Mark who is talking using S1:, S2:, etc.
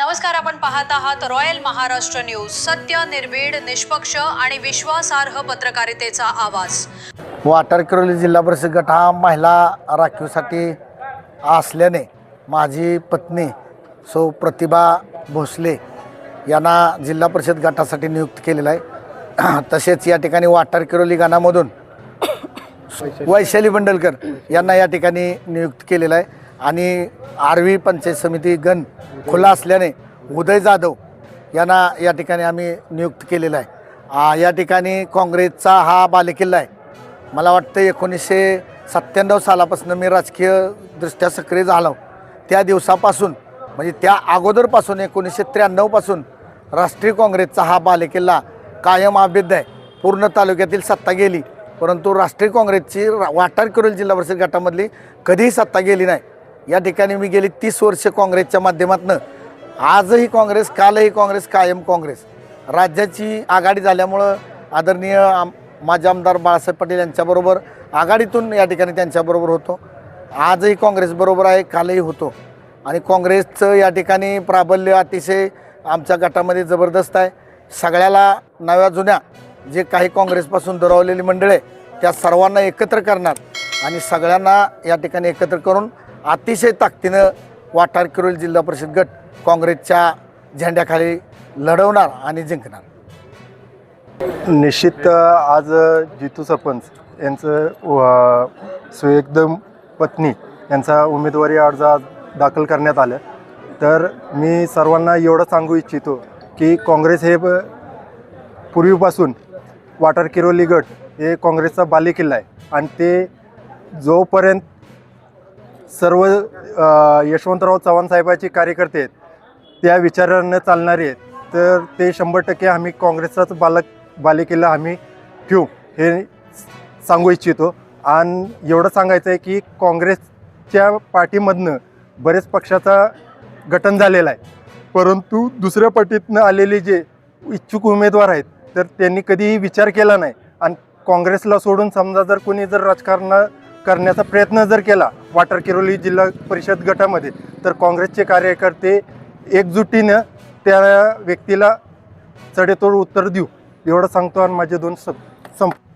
S1: नमस्कार आपण पाहत आहात रॉयल महाराष्ट्र न्यूज. सत्य निर्भीड निष्पक्ष आणि विश्वासार्ह पत्रकारितेचा आवाज.
S2: वाटार किरोली जिल्हा परिषद गट हा महिला राखीवसाठी असल्याने माझी पत्नी सौ प्रतिभा भोसले यांना जिल्हा परिषद गटासाठी नियुक्त केलेलं आहे. तसेच या ठिकाणी वाटार किरोली गणामधून वैशाली बंडलकर यांना या ठिकाणी नियुक्त केलेलं आहे. आणि आरवी पंचायत समिती गण खुला असल्याने उदय जाधव यांना या ठिकाणी आम्ही नियुक्त केलेला आहे. या ठिकाणी काँग्रेसचा हा बालेकिल्ला आहे. मला वाटतं एकोणीसशे सत्त्याण्णव सालापासून मी राजकीयदृष्ट्या सक्रिय झालो. त्या दिवसापासून म्हणजे त्या अगोदरपासून एकोणीसशे त्र्याण्णवपासून राष्ट्रीय काँग्रेसचा हा बालेकिल्ला कायम अभेद्य आहे. पूर्ण तालुक्यातील सत्ता गेली परंतु राष्ट्रीय काँग्रेसची वाटार किरोली जिल्हा परिषद गटामधली कधीही सत्ता गेली नाही. या ठिकाणी मी गेली तीस वर्ष काँग्रेसच्या माध्यमातून. आजही काँग्रेस कालही काँग्रेस कायम काँग्रेस. राज्याची आघाडी झाल्यामुळं आदरणीय आम माझे आमदार बाळासाहेब पटेल यांच्याबरोबर आघाडीतून या ठिकाणी त्यांच्याबरोबर होतो. आजही काँग्रेसबरोबर आहे कालही होतो. आणि काँग्रेसचं या ठिकाणी प्राबल्य अतिशय आमच्या गटामध्ये जबरदस्त आहे. सगळ्याला नव्या जुन्या जे काही काँग्रेसपासून दुरावलेली मंडळ आहे त्या सर्वांना एकत्र करणार आणि सगळ्यांना या ठिकाणी एकत्र करून अतिशय ताकदीनं वाटार किरोली जिल्हा परिषद गट काँग्रेसच्या झेंड्याखाली लढवणार आणि जिंकणार.
S3: निश्चित आज जितू सरपंच यांचं व- सुएकदम पत्नी यांचा उमेदवारी अर्ज आज दाखल करण्यात आलं. तर मी सर्वांना एवढं सांगू इच्छितो की काँग्रेस हे पूर्वीपासून वाटर किरोली गट हे काँग्रेसचा बालेकिल्ला आहे. आणि ते जोपर्यंत सर्व यशवंतराव चव्हाण साहेबाचे कार्यकर्ते आहेत त्या विचारानं चालणारे आहेत. तर ते शंभर टक्के आम्ही काँग्रेसचाच बालक बालिकेला आम्ही ठेवू हे सांगू इच्छितो. आणि एवढं सांगायचं आहे की काँग्रेसच्या पार्टीमधनं बरेच पक्षाचा गठन झालेला आहे. परंतु दुसऱ्या पार्टीतनं आलेले जे इच्छुक उमेदवार आहेत तर त्यांनी कधीही विचार केला नाही. आणि काँग्रेसला सोडून समजा जर कोणी जर राजकारण करण्याचा प्रयत्न जर केला वाटर किरोली जिल्हा परिषद गटामध्ये तर काँग्रेसचे कार्यकर्ते एकजुटीनं त्या व्यक्तीला चढेतोड उत्तर देऊ एवढं सांगतो आणि माझे दोन सं संप